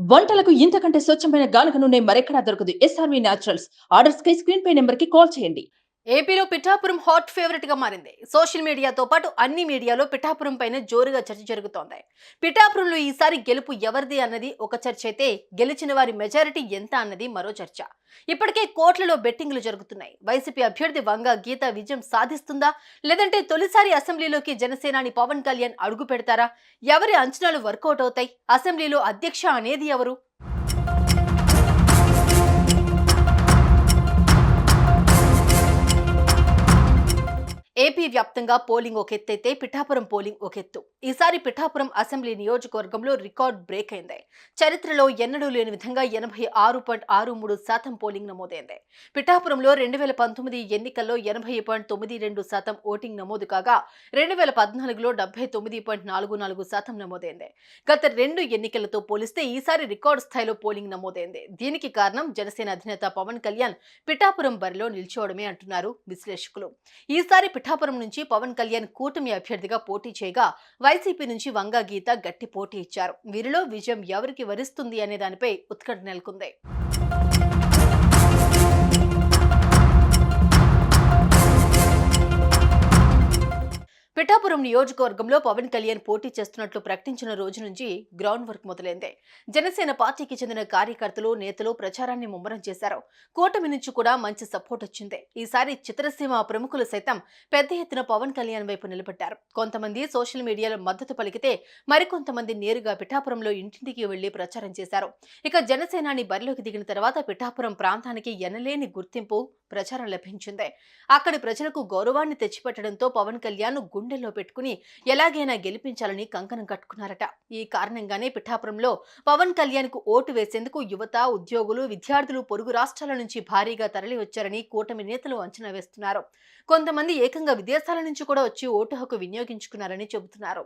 వంటలకు ఇంతకంటే స్వచ్ఛమైన గానుక నూనె మరెక్కడా దొరకదు. SRV naturals. ఆర్డర్స్ కై స్క్రీన్ పై నెంబర్కి కాల్ చేయండి. ఏపీలో పిఠాపురం హాట్ ఫేవరెట్గా మారింది. సోషల్ మీడియాతో పాటు అన్ని మీడియాలో పిఠాపురం పైన జోరుగా చర్చ జరుగుతోంది. పిఠాపురంలో ఈసారి గెలుపు ఎవరిది అన్నది ఒక చర్చ అయితే గెలిచిన వారి మెజారిటీ ఎంత అన్నది మరో చర్చ. ఇప్పటికే కోట్లలో బెట్టింగ్లు జరుగుతున్నాయి. వైసీపీ అభ్యర్థి వంగ గీత విజయం సాధిస్తుందా? లేదంటే తొలిసారి అసెంబ్లీలోకి జనసేనాని పవన్ కళ్యాణ్ అడుగు పెడతారా? ఎవరి అంచనాలు వర్కౌట్ అవుతాయి? అసెంబ్లీలో అధ్యక్ష అనేది ఎవరు? ఏపీ వ్యాప్తంగా పోలింగ్ ఒక ఎత్తైతే పిఠాపురం పోలింగ్ ఒక ఎత్తు ఈసారి పిఠాపురం అసెంబ్లీ నియోజకవర్గంలో రికార్డ్ బ్రేక్ అయింది. చరిత్రలో ఎన్నడూ లేని విధంగా ఎనభై ఆరు పాయింట్ ఆరు మూడు శాతం పోలింగ్ నమోదైంది. పిఠాపురంలో రెండు వేల పంతొమ్మిది ఎన్నికల్లో ఎనభై పాయింట్ తొమ్మిది రెండు శాతం ఓటింగ్ నమోదు కాగా రెండు వేల పద్నాలుగులో డెబ్బై తొమ్మిది పాయింట్ నాలుగు నాలుగు శాతం నమోదైంది. గత రెండు ఎన్నికలతో పోలిస్తే ఈసారి రికార్డు స్థాయిలో పోలింగ్ నమోదైంది. దీనికి కారణం జనసేన అధినేత పవన్ కళ్యాణ్ పిఠాపురం బరిలో నిల్చోవడమే అంటున్నారు విశ్లేషకులు. ఈసారి పిఠాపురం నుంచి పవన్ కళ్యాణ్ కూటమి అభ్యర్థిగా పోటీ చేయగా వైసీపీ నుంచి వంగా గీత గట్టి పోటీ ఇచ్చారు. వీరిలో విజయం ఎవరికి వరిస్తుంది అనే దానిపై ఉత్కంఠ నెలకొంది. పిఠాపురం నియోజకవర్గంలో పవన్ కళ్యాణ్ పోటీ చేస్తున్నట్లు ప్రకటించిన రోజు నుంచి గ్రౌండ్ వర్క్ మొదలైంది. జనసేన పార్టీకి చెందిన కార్యకర్తలు నేతలు ప్రచారాన్ని ముమ్మరం చేశారు. కూటమి నుంచి కూడా మంచి సపోర్ట్ వచ్చింది. ఈసారి చిత్రసీమ ప్రముఖులు సైతం పెద్ద ఎత్తున పవన్ కళ్యాణ్ వైపు నిలబడ్డారు. కొంతమంది సోషల్ మీడియాలో మద్దతు పలికితే మరికొంతమంది నేరుగా పిఠాపురంలో ఇంటింటికి వెళ్ళి ప్రచారం చేశారు. ఇక జనసేనాని బరిలోకి దిగిన తర్వాత పిఠాపురం ప్రాంతానికి ఎనలేని గుర్తింపు ప్రచారం లభించింది. అక్కడి ప్రజలకు గౌరవాన్ని తెచ్చిపెట్టడంతో పవన్ కళ్యాణ్ గుండెల్లో పెట్టుకుని ఎలాగైనా గెలిపించాలని కంకణం కట్టుకున్నారట. ఈ కారణంగానే పిఠాపురంలో పవన్ కళ్యాణ్కు ఓటు వేసేందుకు యువత ఉద్యోగులు విద్యార్థులు పొరుగు రాష్ట్రాల నుంచి భారీగా తరలి వచ్చారని కూటమి నేతలు అంచనా వేస్తున్నారు. కొంతమంది ఏకంగా విదేశాల నుంచి కూడా వచ్చి ఓటు హక్కు వినియోగించుకున్నారని చెబుతున్నారు.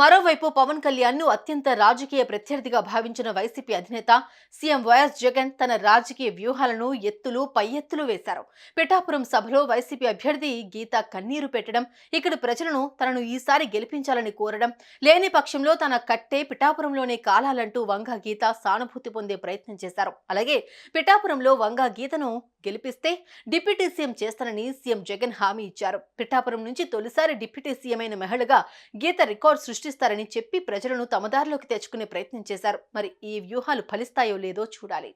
మరోవైపు పవన్ కళ్యాణ్ను అత్యంత రాజకీయ ప్రత్యర్థిగా భావించిన వైసీపీ అధినేత సీఎం వైఎస్ జగన్ తన రాజకీయ వ్యూహాలను ఎత్తులు పై ఎత్తులు వేశారు. పిఠాపురం సభలో వైసీపీ అభ్యర్థి గీత కన్నీరు పెట్టడం ఇక్కడ ప్రజలను తనను ఈసారి గెలిపించాలని కోరడం లేని పక్షంలో తన కట్టే పిఠాపురంలోనే కాలాలంటూ వంగ గీత సానుభూతి పొందే ప్రయత్నం చేశారు. అలాగే పిఠాపురంలో వంగ గీతను గెలిపిస్తే డిప్యూటీ సీఎం చేస్తానని సీఎం జగన్ హామీ ఇచ్చారు. పిఠాపురం నుంచి తొలిసారి డిప్యూటీ సీఎం అయిన మహిళగా గీత రికార్డు సృష్టిస్తారని చెప్పి ప్రజలను తమదారిలోకి తెచ్చుకునే ప్రయత్నం చేశారు. మరి ఈ వ్యూహాలు ఫలిస్తాయో లేదో చూడాలి.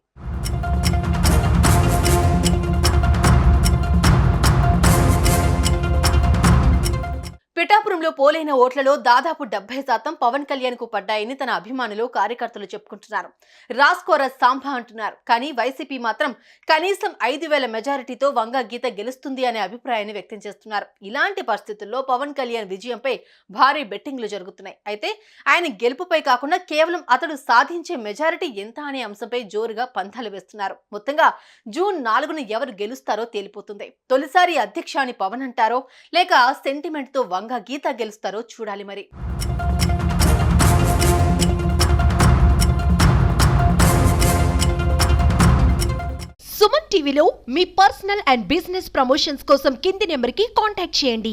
పోలైన ఓట్లలో దాదాపు డెబ్బై శాతం పవన్ కళ్యాణ్కు పడ్డాయని తన అభిమానులు కార్యకర్తలు చెప్పుకుంటున్నారు. రాస్కోర సాంభా అంటున్నారు. కానీ వైసీపీ మాత్రం కనీసం ఐదు వేల మెజారిటీతో వంగ గీత గెలుస్తుంది అనే అభిప్రాయాన్ని వ్యక్తం చేస్తున్నారు. ఇలాంటి పరిస్థితుల్లో పవన్ కళ్యాణ్ విజయంపై భారీ బెట్టింగ్లు జరుగుతున్నాయి. అయితే ఆయన గెలుపుపై కాకుండా కేవలం అతడు సాధించే మెజారిటీ ఎంత అనే అంశంపై జోరుగా పంథాలు వేస్తున్నారు. మొత్తంగా జూన్ నాలుగున ఎవరు గెలుస్తారో తేలిపోతుంది. తొలిసారి అధ్యక్ష అని పవన్ అంటారో లేక సెంటిమెంట్తో వంగ గీత తెలుస్తారో చూడాలి మరి. సుమన్ టీవీలో మీ పర్సనల్ అండ్ బిజినెస్ ప్రమోషన్స్ కోసం కింది నెంబర్కి కాంటాక్ట్ చేయండి.